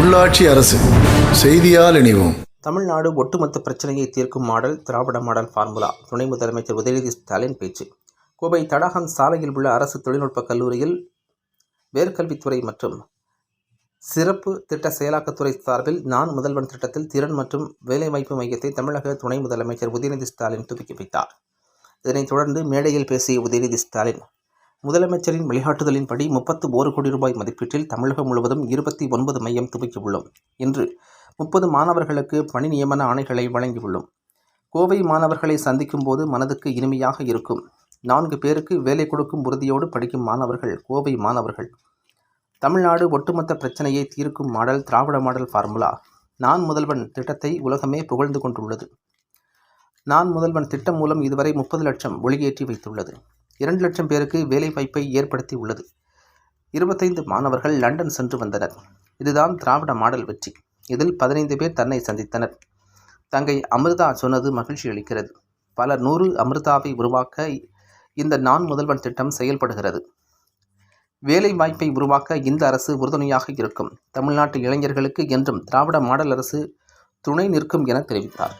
உள்ளாட்சி அரசு செய்தியால் இணைவோம். தமிழ்நாடு ஒட்டுமொத்த பிரச்சனையை தீர்க்கும் மாடல் திராவிட மாடல் ஃபார்முலா. துணை முதலமைச்சர் உதயநிதி ஸ்டாலின் பேச்சு. கோவை தடாகம் சாலையில் உள்ள அரசு தொழில்நுட்ப கல்லூரியில் வேர்கல்வித்துறை மற்றும் சிறப்பு திட்ட செயலாக்கத்துறை சார்பில் நான் முதல்வன் திட்டத்தில் திறன் மற்றும் வேலைவாய்ப்பு மையத்தை தமிழக துணை முதலமைச்சர் உதயநிதி ஸ்டாலின் துவக்கி வைத்தார். இதனைத் தொடர்ந்து மேடையில் பேசிய உதயநிதி ஸ்டாலின் முதலமைச்சரின் வழிகாட்டுதலின்படி முப்பத்து ஓரு கோடி ரூபாய் மதிப்பீட்டில் தமிழகம் முழுவதும் இருபத்தி ஒன்பது மையம் துவக்கியுள்ளோம் என்று முப்பது மாணவர்களுக்கு பணி நியமன ஆணைகளை வழங்கியுள்ளோம். கோவை மாணவர்களை சந்திக்கும் போது மனதுக்கு இனிமையாக இருக்கும். நான்கு பேருக்கு வேலை கொடுக்கும் உறுதியோடு படிக்கும் மாணவர்கள் கோவை மாணவர்கள். தமிழ்நாடு ஒட்டுமொத்த பிரச்சனையை தீர்க்கும் மாடல் திராவிட மாடல் ஃபார்முலா. நான் முதல்வன் திட்டத்தை உலகமே புகழ்ந்து கொண்டுள்ளது. நான் முதல்வன் திட்டம் மூலம் இதுவரை முப்பது லட்சம் ஒளியேற்றி வைத்துள்ளது. இரண்டு லட்சம் பேருக்கு வேலைவாய்ப்பை ஏற்படுத்தி உள்ளது. இருபத்தைந்து மாணவர்கள் லண்டன் சென்று வந்தனர். இதுதான் திராவிட மாடல் வெற்றி. இதில் பதினைந்து பேர் தன்னை சந்தித்தனர். தங்கை அமிர்தா சொன்னது மகிழ்ச்சி அளிக்கிறது. பல நூறு அமிர்தாவை உருவாக்க இந்த நான் முதல்வன் திட்டம் செயல்படுகிறது. வேலை வாய்ப்பை உருவாக்க இந்த அரசு உறுதுணையாக இருக்கும். தமிழ்நாட்டு இளைஞர்களுக்கு என்றும் திராவிட மாடல் அரசு துணை நிற்கும் என தெரிவித்தார்.